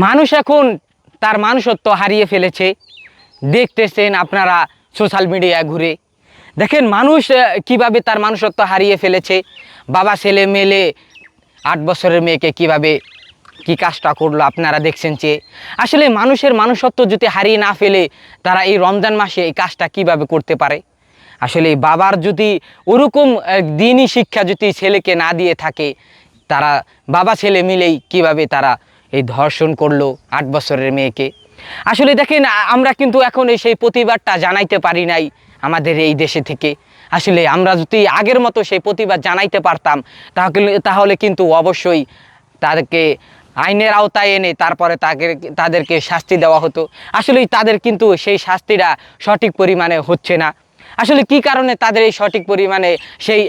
মানুষ এখন তার মানুষত্ব হারিয়ে ফেলেছে। দেখতেছেন আপনারা সোশ্যাল মিডিয়ায় ঘুরে। দেখেন মানুষ কীভাবে তার মানুষত্ব হারিয়ে ফেলেছে। বাবা, ছেলে, মেলে আট বছরের মেয়েকে কীভাবে কি কাজটা করল আপনারা দেখছেন যে, আসলে মানুষের মানুষত্ব যদি হারিয়ে না ফেলে, তারা এই রমজান মাসে এই কাজটা কীভাবে করতে পারে? আসলে বাবার যদি ওরকম দিনই শিক্ষা যদি ছেলেকে না দিয়ে থাকে, তারা বাবা, ছেলে মিলেই কীভাবে তারা এই ধর্ষণ করল আট বছরের মেয়েকে। আসলে দেখেন আমরা কিন্তু এখন এই সেই প্রতিবাদটা জানাইতে পারি নাই আমাদের এই দেশে থেকে। আসলে আমরা যদি আগের মতো সেই প্রতিবাদ জানাইতে পারতাম, তাহলে তাহলে কিন্তু অবশ্যই তাদেরকে আইনের আওতায় এনে তারপরে তাকে, তাদেরকে শাস্তি দেওয়া হতো। আসলেই তাদের কিন্তু সেই শাস্তিটা সঠিক পরিমাণে হচ্ছে না। আসলে কি কারণে তাদের এই সঠিক পরিমাণে সেই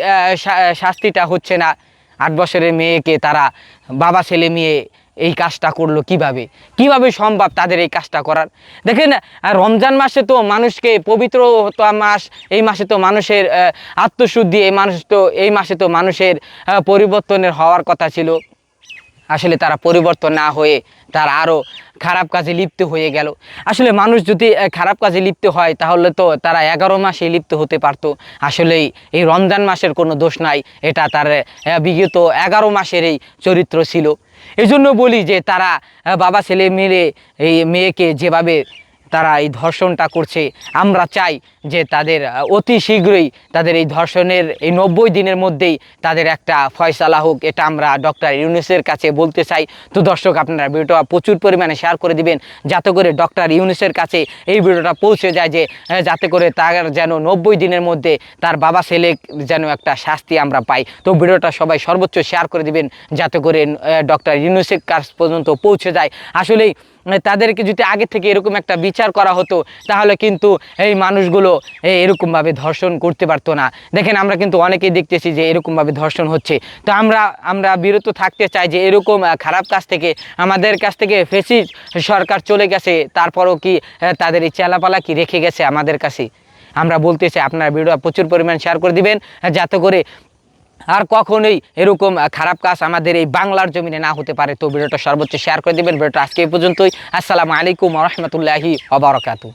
শাস্তিটা হচ্ছে না? আট বছরের মেয়েকে তারা বাবা ছেলে মেয়ে এই কাজটা করল কীভাবে? কীভাবে সম্ভব তাদের এই কাজটা করার? দেখেন রমজান মাসে তো মানুষকে পবিত্র মাস, এই মাসে তো মানুষের আত্মশুদ্ধি, এই মানুষ তো, এই মাসে তো মানুষের পরিবর্তনের হওয়ার কথা ছিল। আসলে তারা পরিবর্তন না হয়ে তারা আরও খারাপ কাজে লিপ্ত হয়ে গেল। আসলে মানুষ যদি খারাপ কাজে লিপ্ত হয়, তাহলে তো তারা এগারো মাসে লিপ্ত হতে পারতো। আসলেই এই রমজান মাসের কোনো দোষ নাই, এটা তার বিগত এগারো মাসের এই চরিত্র ছিল। এই জন্য বলি যে তারা বাবা ছেলে মিলে এই মেয়েকে যেভাবে তারা এই ধর্ষণটা করছে, আমরা চাই যে তাদের অতি শীঘ্রই তাদের এই ধর্ষণের এই নব্বই দিনের মধ্যেই তাদের একটা ফয়সালা হোক এটা আমরা ডক্টর ইউনুসের কাছে বলতে চাই। তো দর্শক আপনারা ভিডিওটা প্রচুর পরিমাণে শেয়ার করে দিবেন যাতে করে ডক্টর ইউনুসের কাছে এই ভিডিওটা পৌঁছে যায় যে আহ, যাতে করে তার যেন নব্বই দিনের মধ্যে তার বাবা ছেলে যেন একটা শাস্তি আমরা পাই। তো ভিডিওটা সবাই সর্বোচ্চ শেয়ার করে দিবেন যাতে করে ডক্টর ইউনুসের কাছ পর্যন্ত পৌঁছে যায়। আসলেই তাদেরকে যদি আগে থেকে এরকম একটা বিচার করা হতো তাহলে কিন্তু এই মানুষগুলো এই এরকমভাবে ধর্ষণ করতে পারতো না। দেখেন আমরা কিন্তু অনেকেই দেখতেছি যে এরকমভাবে ধর্ষণ হচ্ছে। তো আমরা আমরা বিরত থাকতে চাই যে এরকম খারাপ কাজ থেকে আমাদের কাছ থেকে ফেসি সরকার চলে গেছে, তারপরও কি তাদের এই চেলাপালা কি রেখে গেছে আমাদের কাছে? আমরা বলতে চাই আপনারা ভিডিও প্রচুর পরিমাণ শেয়ার করে দিবেন যাতে করে আর কখনোই এরকম খারাপ কাজ আমাদের এই বাংলার জমিনে না হতে পারে। তো ভিডিওটা সর্বোচ্চ শেয়ার করে দিবেন। ভিডিওটা আজকে এই পর্যন্তই। আসসালামু আলাইকুম রহমতুল্লাহি অবরকাতু